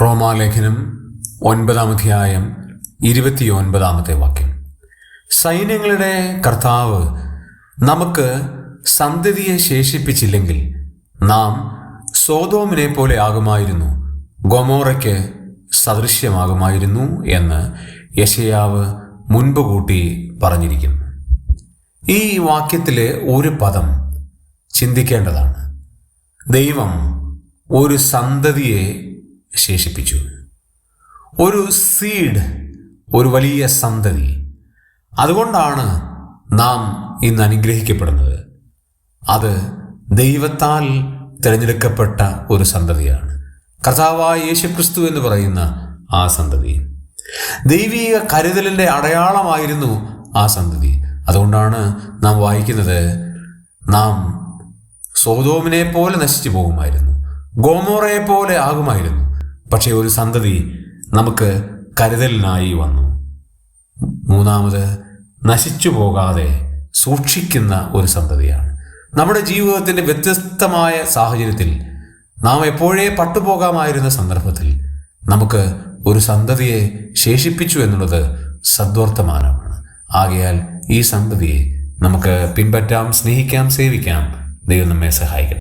റോമാലേഖനം ഒൻപതാമധ്യായം ഇരുപത്തിയൊൻപതാമത്തെ വാക്യം. സൈന്യങ്ങളുടെ കർത്താവ് നമുക്ക് സന്തതിയെ ശേഷിപ്പിച്ചില്ലെങ്കിൽ നാം സോതോമിനെ പോലെ ആകുമായിരുന്നു ഗൊമോറയ്ക്ക് സദൃശ്യമാകുമായിരുന്നു എന്ന് യശയാവ് മുൻപ് കൂട്ടി പറഞ്ഞിരിക്കുന്നു ഈ വാക്യത്തിലെ ഒരു പദം ചിന്തിക്കേണ്ടതാണ്. ദൈവം ഒരു സന്തതിയെ ശേഷിപ്പിച്ചു ഒരു സീഡ് ഒരു വലിയ സന്തതി. അതുകൊണ്ടാണ് നാം ഇന്ന് അനുഗ്രഹിക്കപ്പെടുന്നത്. അത് ദൈവത്താൽ തിരഞ്ഞെടുക്കപ്പെട്ട ഒരു സന്തതിയാണ്. കർത്താവായ യേശുക്രിസ്തു എന്ന് പറയുന്ന ആ സന്തതി. ദൈവീക കരുതലിന്റെ അടയാളമായിരുന്നു ആ സന്തതി. അതുകൊണ്ടാണ് നാം വായിക്കുന്നത് നാം സോതോമിനെ പോലെ നശിച്ചു പോകുമായിരുന്നു ഗോമോറയെ പോലെ ആകുമായിരുന്നു പക്ഷേ ഒരു സന്തതി നമുക്ക് കരുതലിനായി വന്നു. മൂന്നാമത് നശിച്ചു പോകാതെ സൂക്ഷിക്കുന്ന ഒരു സന്തതിയാണ്. നമ്മുടെ ജീവിതത്തിന്റെ വ്യത്യസ്തമായ സാഹചര്യത്തിൽ നാം എപ്പോഴേ പട്ടുപോകാമായിരുന്ന സന്ദർഭത്തിൽ നമുക്ക് ഒരു സന്തതിയെ ശേഷിപ്പിച്ചു എന്നുള്ളത് സദ്വർത്തമാനമാണ്. ആകയാൽ ഈ സന്തതിയെ നമുക്ക് പിൻപറ്റാം സ്നേഹിക്കാം സേവിക്കാം. ദൈവം നമ്മെ സഹായിക്കണം